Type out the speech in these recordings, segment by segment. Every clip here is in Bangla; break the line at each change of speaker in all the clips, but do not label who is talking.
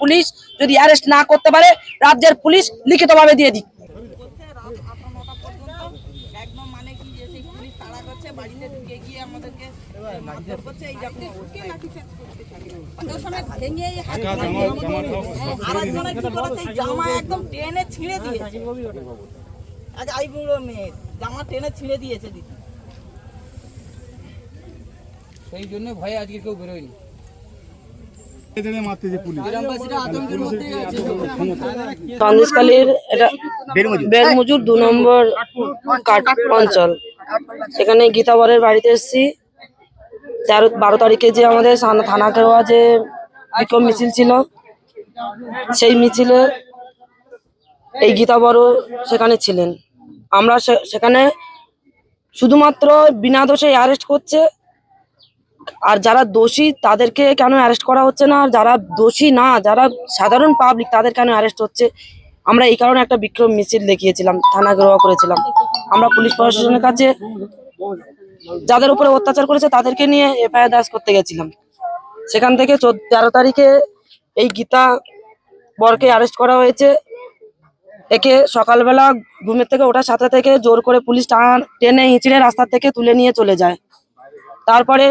পুলিশ যদি অ্যারেস্ট না করতে পারে, রাজ্যের পুলিশ লিখিতভাবে দিয়ে দিক।
সেই আর জামা একদম ছিঁড়ে দিয়েছে আজ আই বুড়ো মেয়ে জামা ছিঁড়ে দিয়েছে
সেই জন্য ভয়ে আজকে কেউ বেরোয়নি
এদের মারতে যে পুলিশ
গ্রামবাসীরা আতঙ্কের মধ্যেই আছে
সন্দেশকালীর এটা বেরমজুর দু নম্বর কাট অঞ্চল। সেখানে গীতাবরের বাড়িতে এসেছি। তেরো বারো তারিখে যে আমাদের থানা কেওয়া যে বিক্ষোভ মিছিল ছিল সেই মিছিলে এই গীতাবরও সেখানে ছিলেন। আমরা সেখানে শুধুমাত্র বিনা দোষে অ্যারেস্ট করছে আর যারা দোষী, তাদেরকে কেন অ্যারেস্ট করা হচ্ছে না? আর যারা দোষী না, যারা সাধারণ পাবলিক তাদের কেন অ্যারেস্ট হচ্ছে? আমরা এই কারণে একটা বিক্ষোভ মিছিল দেখিয়েছিলাম, থানা গেরোয়া করেছিলাম। আমরা পুলিশ প্রশাসনের কাছে যাদের উপরে অত্যাচার করেছে, তাদেরকে নিয়ে এফআইআর দাস করতে গেছিলাম। সেখান থেকে চোদ্দ, তেরো তারিখে এই গীতা বরকে অ্যারেস্ট করা হয়েছে। একে সকালবেলা ঘুমের থেকে ওঠার সাথে থেকে জোর করে পুলিশ টান, টেনে, হিঁচড়ে রাস্তা থেকে তুলে নিয়ে চলে যায়। তারপরে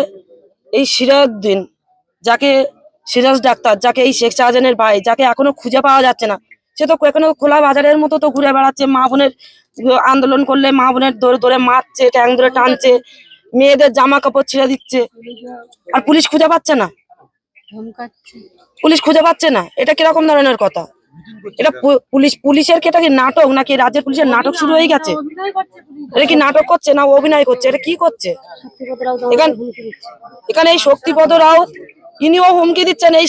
এই সিরাজউদ্দিন যাকে সিরাজ ডাক্তার যাকে এই শেখ শাহজাহানের ভাই যাকে এখনও খুঁজে পাওয়া যাচ্ছে না। সে তো এখনও খোলা বাজারের মতো তো ঘুরে বেড়াচ্ছে মা বোনের আন্দোলন করলে মা বোনের দৌড়ে দৌড়ে মারছে ট্যাং ধরে টানছে মেয়েদের জামা কাপড় ছিঁড়ে দিচ্ছে। আর পুলিশ খুঁজে পাচ্ছে না? পুলিশ খুঁজে পাচ্ছে না? এটা কীরকম ধরনের কথা? এটা পুলিশ, পুলিশের কি এটা কি নাটক নাকি রাজ্যের পুলিশের নাটক শুরু হয়ে গেছে? এটা কি নাটক করছে না অভিনয় করছে? এটা কি করছে? এখানে এই শক্তিপদ রাউত ইনিও হুমকি দিচ্ছেন এই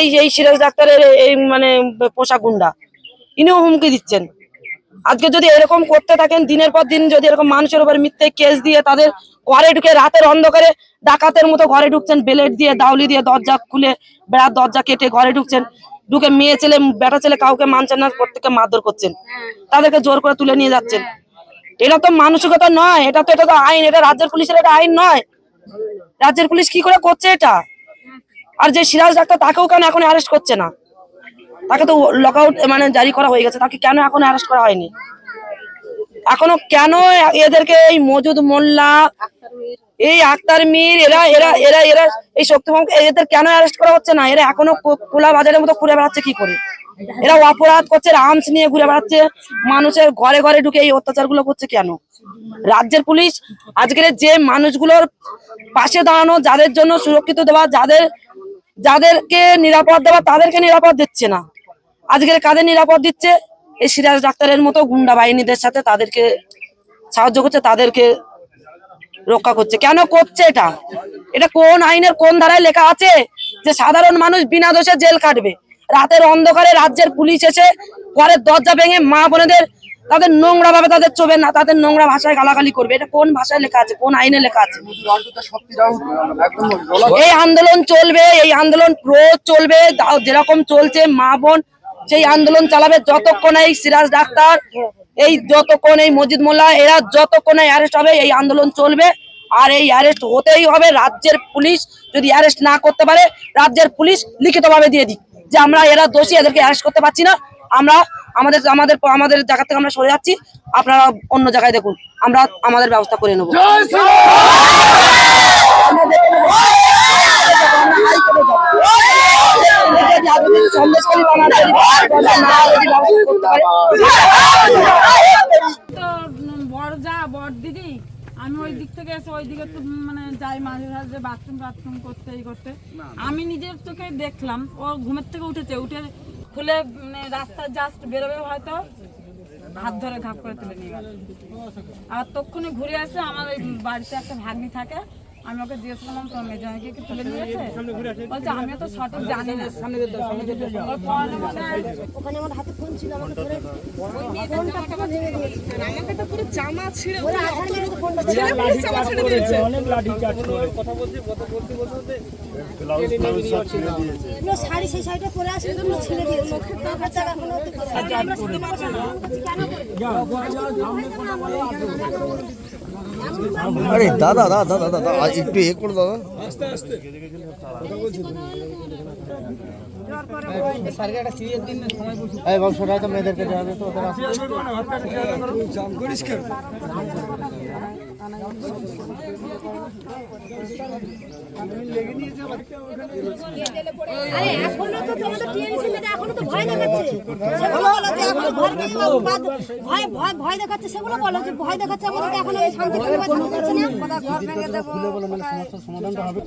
এই এই সিরাজ ডাক্তারের এই মানে পোশাক গুন্ডা। ইনিও হুমকি দিচ্ছেন। আজকে যদি এরকম করতে থাকেন, দিনের পর দিন যদি এরকম মানুষের উপর মিথ্যে কেস দিয়ে তাদের ঘরে ঢুকে রাতের অন্ধকারে ডাকাতের মতো ঘরে ঢুকছেন বেলেট দিয়ে, দাউলি দিয়ে দরজা খুলে বেড়ার দরজা কেটে ঘরে ঢুকছেন। ঢুকে মেয়ে ছেলে, বেটা ছেলে কাউকে মানছেন না, প্রত্যেককে মারধর করছেন। তাদেরকে জোর করে তুলে নিয়ে যাচ্ছেন। এটা তো মানসিকতা নয়, এটা তো এটা তো আইন, এটা রাজ্যের পুলিশের এটা আইন নয়। রাজ্যের পুলিশ কি করে করছে এটা? আর যে সিরাজ ডাক্তার তাকেও কেন এখন অ্যারেস্ট করছে না? তাকে তো লকআউট মানে জারি করা হয়ে গেছে, তাকে কেন এখন অ্যারেস্ট করা হয়নি? এখনও কেন এদেরকে এই মজুদ মোল্লা, এই আক্তার মীর, এরা এরা এরা এরা এই শক্তিভঙ্গ এদের কেন অ্যারেস্ট করা হচ্ছে না? এরা এখনও খোলা বাজারের মতো ঘুরে বেড়াচ্ছে কি করে? এরা অপরাধ করছে আর্মস নিয়ে ঘুরে বেড়াচ্ছে। মানুষের ঘরে ঘরে ঢুকে এই অত্যাচারগুলো করছে কেন? রাজ্যের পুলিশ আজকের যে মানুষগুলোর পাশে দাঁড়ানো, যাদের জন্য সুরক্ষিত দেওয়া, যাদের, যাদেরকে নিরাপদ দেওয়া, তাদেরকে নিরাপদ দিচ্ছে না। আজকের কাদের নিরাপদ দিচ্ছে? এই সিরাজ ডাক্তারের মতো গুন্ডা বাহিনীদের সাথে তাদেরকে সাহায্য করছে, তাদেরকে রক্ষা করছে। কেন করছে এটা? এটা কোন আইনের কোন ধারায় লেখা আছে যে সাধারণ মানুষ বিনা দোষে জেল কাটবে রাতের অন্ধকারে রাজ্যের পুলিশ এসে ঘরের দরজা ভেঙে মা বোনেদের, তাদের নোংরা ভাবে তাদের চোবে না, তাদের নোংরা ভাষায় গালাগালি করবে। এটা কোন ভাষায় লেখা আছে? কোন আইনে লেখা আছে? এই আন্দোলন চলবে, এই আন্দোলন রোজ চলবে, যেরকম চলছে মা বোন সেই আন্দোলন চালাবে, যতক্ষণ এই সিরাজ ডাক্তার এই যতক্ষণ এই মসজিদ মোল্লা এরা যতক্ষণ অ্যারেস্ট হবে এই আন্দোলন চলবে। আর এই অ্যারেস্ট হতেই হবে রাজ্যের পুলিশ যদি অ্যারেস্ট না করতে পারে রাজ্যের পুলিশ লিখিতভাবে দিয়ে দিক। যে আমরা এরা দোষী এদেরকে অ্যারেস্ট করতে পারছি না। আমরা আমাদের আমাদের আমাদের জায়গা থেকে আমরা সরে যাচ্ছি। আপনারা অন্য জায়গায় দেখুন। আমরা আমাদের ব্যবস্থা করে নেব আমরা দেখে নেব। আমরা হাইকোর্টে যাব। যদি সন্দেশকারী বানার যদি না যদি ব্যবস্থা করতে পারে
তো উম বড় যা বড় আমি ওই দিক থেকে এসে ওই দিকে তো মানে যাই মাঝে মাঝে বাথরুম বাথরুম করতে এই করতে আমি নিজের চোখে দেখলাম ও ঘুমের থেকে উঠেছে উঠে খুলে মানে রাস্তা জাস্ট বেরোবে হয়তো হাত ধরে ঘাপ করে তুলে নিয়ে গেল আর তক্ষুনি ঘুরে আসে, আমার ওই বাড়িতে একটা ভাগ্নি থাকে। আমি ওকে দিয়েছিলাম তোমার মেজনকে কি তুলে নিয়েছে বলছে আমি তো সঠিক জানি না মনে হয়
ওখানে আমার হাতে ফোন ছিল আমাকে ধরে ফোনটা পুরো ভেঙে দিয়েছে
আমাকে তো পুরো জামা ছিঁড়ে
ওরা আছাড় মেরে তো ফোনটা
ছিঁড়ে পুলিশ জামা ছিঁড়ে দিয়েছে
পুরো শাড়ি সেই শাড়িটা পরে আসে পুরো ছিঁড়ে দিয়েছে আমার জায়গা কোনো হতে পারে না। কেন করবে?
আরে দাদা দাদা দাদা দাদা একটু এ করে দাদা
সময় বলছি
এই বংশটা তো মেয়েদেরকে দেওয়া যেত ওদের
আরে এখনও তো তোমাদের টিএনসি মেয়েরা এখনও তো ভয় দেখাচ্ছে। সেগুলো বলো যে এখনও ভয় ভয় ভয় ভয় দেখাচ্ছে সেগুলো বলো যে ভয় দেখাচ্ছে আমাদেরকে এখনও এই শান্তি পরিবেশ থাকছে না। ঘর ভেঙে দেবো
সমাধানটা হবে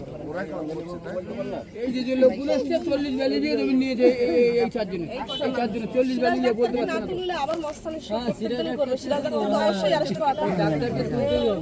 এই যে যে লোকগুলো এসছে চল্লিশ ব্যালি দিয়ে তুমি নিয়েছে এই- এই- এই চারজনে। এই চারজনে চল্লিশ ব্যালি দিয়ে বলতে পারছে না।
আবার মস্তানি করবে। সিরাজদাকে অবশ্যই অ্যারেস্ট করা।
ডাক্তারকে